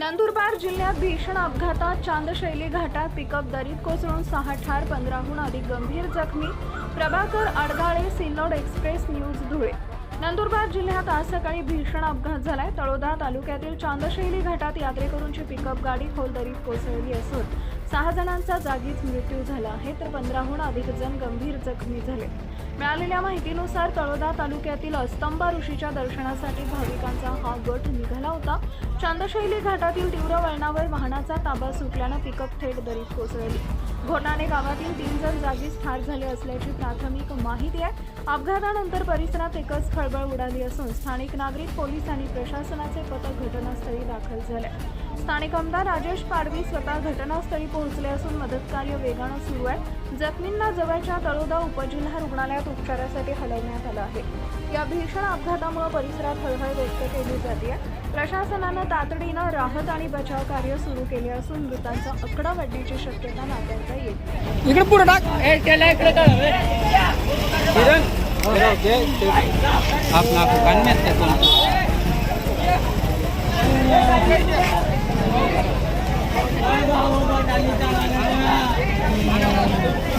नंदुरबार जिल्ह्यात भीषण अपघातात चांदशैली घाटात पिकअप दरीत कोसळून सहा ठार पंधराहून अधिक गंभीर जखमी. Prabhakar Adgale Sillod express news Dhule. Nandurbar जिल्ह्यात आज सकाळी भीषण अपघात झालाय. तळोदा तालुक्यातील चांदशैली घाटात यात्रेकरूंची पिकअप गाडी खोल दरीत कोसळली असून सहा जणांचा जागीच मृत्यू झाला आहे तर पंधराहून अधिक जण गंभीर जखमी झाले. मिळालेल्या माहितीनुसार तळोदा तालुक्यातील अस्तंबा ऋषीच्या दर्शनासाठी भाविकांचा हा गट निघाला होता. चांदशैली घाटातील तीव्र वळणावर वाहनाचा ताबा सुटल्यानं पिकअप थेट दरीत कोसळली. घोटाने गावातील तीन जण जागीच ठार झाले असल्याची प्राथमिक माहिती आहे. अपघातानंतर परिसरात एकच खळबळ उडाली असून स्थानिक नागरिक पोलीस आणि प्रशासनाचे पथक घटनास्थळी दाखल झाले. स्थानिक आमदार राजेश पाडवी स्वतः घटनास्थळी पोहोचले असून मदत कार्य वेगानं सुरू आहे. जखमींना जवळच्या तळोदा उपजिल्हा रुग्णालयात उपचारासाठी हलवण्यात आलं आहे. या भीषण अपघातामुळे परिसरात हळहळ व्यक्त केली जाते प्रशासनानं तातडीनं राहत आणि बचाव कार्य सुरू केले असून मृतांचा आकडा वाढण्याची शक्यता नाकारता येत इकडे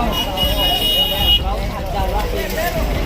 Thank you.